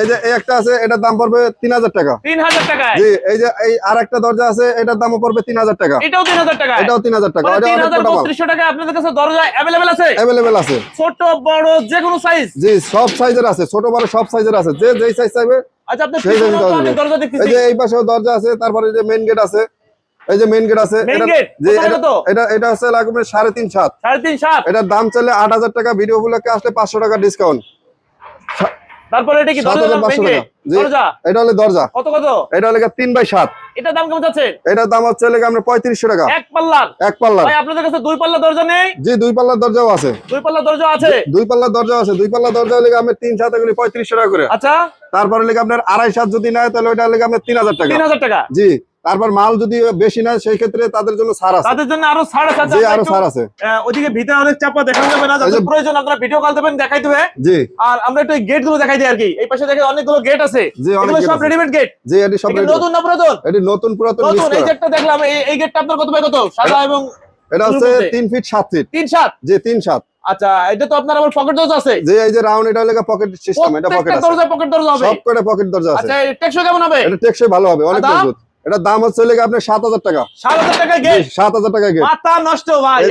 এই যে এই একটা আছে এটার দাম পড়বে তিন হাজার টাকা। তিন হাজার টাকায়? জি এই যে এই আর একটা দরজা আছে এটার দামও পড়বে তিন হাজার টাকা। এটাও তিন হাজার টাকায়? এটাও তিন হাজার টাকা মানে তিন হাজার বত্রিশশো টাকায় আপনাদের কাছে দরজা অ্যাভেলেবেল আছে? অ্যাভেলেবেল আছে। ছোট বড় যে কোনো সাইজ জি সব সাইজের আছে ছোট বড় সব সাইজের আছে যে যেই সাইজ চাইবে আচ্ছা। দরজা এই যে এই পাশেও দরজা আছে তারপরে যে মেইন গেট আছে এই যে মেইন গেট আছে এটা এটা হচ্ছে লাগবে সাড়ে তিন সাত। সাড়ে তিন সাত? এটার দাম চাইলে আট হাজার টাকা ভিডিও গুলোকে আসলে পাঁচশো টাকা ডিসকাউন্ট তারপরে এটা কি দরজা ভেঙে? দরজা? এটা হলো দরজা। কত কত? এটা হলো 3 বাই 7 এটা দাম কেমন যাচ্ছে? এটা দাম হচ্ছে আমরা পঁয়ত্রিশশো টাকা। এক পাল্লার? এক পাল্লা ভাই আপনাদের কাছে দুই পাল্লা দরজা নেই? জি দুই পাল্লার দরজাও আছে। দুই পাল্লা দরজা আছে? দুই পাল্লার দরজা আছে। দুই পাল্লার দরজা লেগে আমি তিন সাত এগুলি পঁয়ত্রিশশো টাকা করে। আচ্ছা। তারপরে লেগে আপনার আড়াই সাত যদি নেয় তাহলে ওইটা লেগে আপনার তিন হাজার টাকা। তিন হাজার টাকা? জি। তারপর মাল যদি বেশি নেয় সেই ক্ষেত্রে তাদের জন্য ছাড় আছে। তাদের জন্য আরও ছাড় আছে জি আরও ছাড় আছে। আহ, ওইদিকে ভিতরে অনেক চাপা দেখানো যাবে না যাদের প্রয়োজন আপনারা ভিডিও কল দেবেন দেখাই দেবে। জি। আর আমরা একটু গেটগুলো দেখাই দিই আর কি। এই পাশে দেখে অনেকগুলো গেট আছে। এগুলো সব রেডিমেড গেট জি এটি সব নতুন না পুরাতন? এটি নতুন পুরাতন নতুন এই। গেটটা দেখলাম এই এই গেটটা আপনার কত বাই কত? সাদা এবং এটা হচ্ছে মধ্যে। তিন ফিট সাত ফিট তিন সাত? জি তিন সাত। আচ্ছা এটা তো আপনার আবার পকেট দরজা আছে? যে এই যে রাউন্ড এটা লেগে পকেট সিস্টেম এটা পকেট আছে। দরজা পকেট দরজা হবে। সব পকেট দরজা আছে। আচ্ছা টেকসই কেমন হবে? এটা টেকসই ভালো হবে অনেক মজবুত। এটা দাম হচ্ছে লেগে আপনার সাত হাজার টাকা। সাত হাজার টাকা সাত হাজার টাকা মাথা নষ্ট ভাই